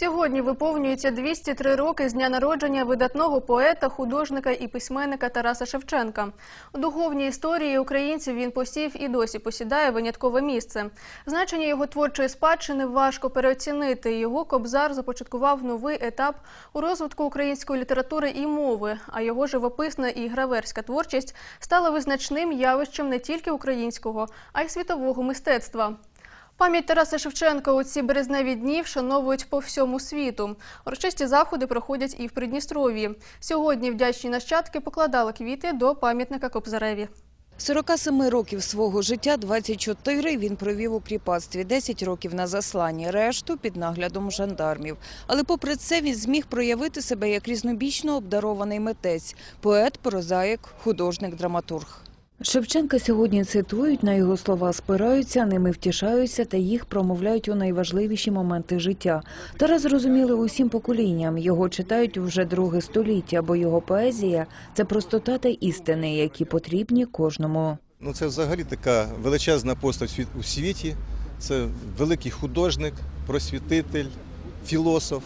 Сьогодні виповнюється 203 роки з дня народження видатного поета, художника і письменника Тараса Шевченка. У духовній історії українців він посів і досі посідає виняткове місце. Значення його творчої спадщини важко переоцінити. Його кобзар започаткував новий етап у розвитку української літератури і мови. А його живописна і граверська творчість стала визначним явищем не тільки українського, а й світового мистецтва. Пам'ять Тараса Шевченка у ці березневі дні вшановують по всьому світу. Урочисті заходи проходять і в Придністров'ї. Сьогодні вдячні нащадки покладали квіти до пам'ятника Кобзареві. 47 років свого життя, 24 він провів у кріпацтві, 10 років на засланні, решту під наглядом жандармів. Але попри це він зміг проявити себе як різнобічно обдарований митець, поет, прозаїк, художник, драматург. Шевченка сьогодні цитують, на його слова спираються, ними втішаються та їх промовляють у найважливіші моменти життя. Тарас зрозуміли усім поколінням. Його читають вже друге століття, бо його поезія це простота та істини, які потрібні кожному. Ну, це взагалі така величезна постать у світі. Це великий художник, просвітитель, філософ.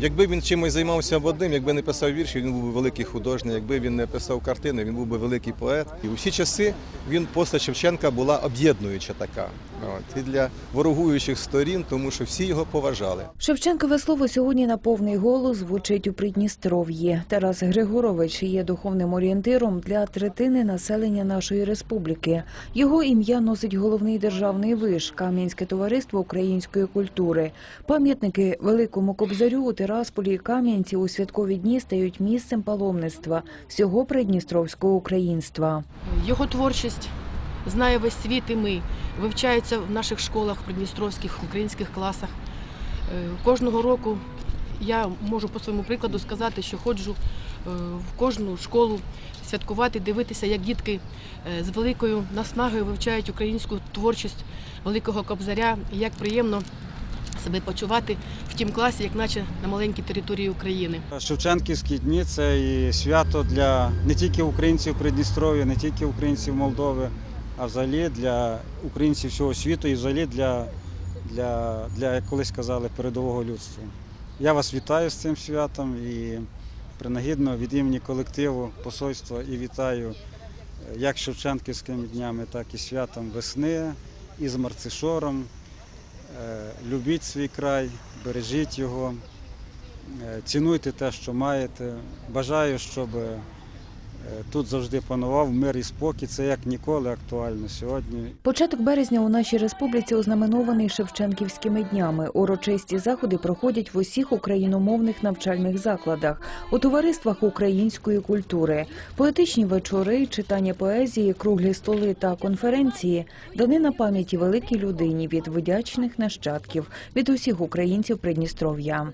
Якби він чимось займався одним, якби не писав вірші, він був би великий художник. Якби він не писав картини, він був би великий поет. І у всі часи він постать Шевченка була об'єднуюча така. От. І для ворогуючих сторін, тому що всі його поважали. Шевченкове слово сьогодні на повний голос звучить у Придністров'ї. Тарас Григорович є духовним орієнтиром для третини населення нашої республіки. Його ім'я носить головний державний виш Кам'янське товариство української культури. Пам'ятники Великому Кобзарю у Тирасполі і Кам'янці у святкові дні стають місцем паломництва всього придністровського українства. Його творчість знає весь світ і ми. Вивчається в наших школах, придністровських, українських класах. Е, Кожного року я можу по своєму прикладу сказати, що ходжу е, в кожну школу святкувати, дивитися, як дітки е, з великою наснагою вивчають українську творчість великого кобзаря, як приємно себе почувати в тім класі, як наче на маленькій території України. Шевченківські дні це і свято для не тільки українців Придністров'я, не тільки українців Молдови, а взагалі для українців всього світу і взагалі для, для, для як колись казали, передового людства. Я вас вітаю з цим святом і принагідно від імені колективу посольства і вітаю е, як Шевченківськими днями, так і святом весни, і з Марцишором. Е, Любіть свій край, бережіть його. Е, Цінуйте те, що маєте. Бажаю, щоб тут завжди панував мир і спокій. Це як ніколи актуально сьогодні. Початок березня у нашій республіці ознаменований Шевченківськими днями. Урочисті заходи проходять в усіх україномовних навчальних закладах, у товариствах української культури. Поетичні вечори, читання поезії, круглі столи та конференції дані на пам'яті великій людині від вдячних нащадків від усіх українців Придністров'я.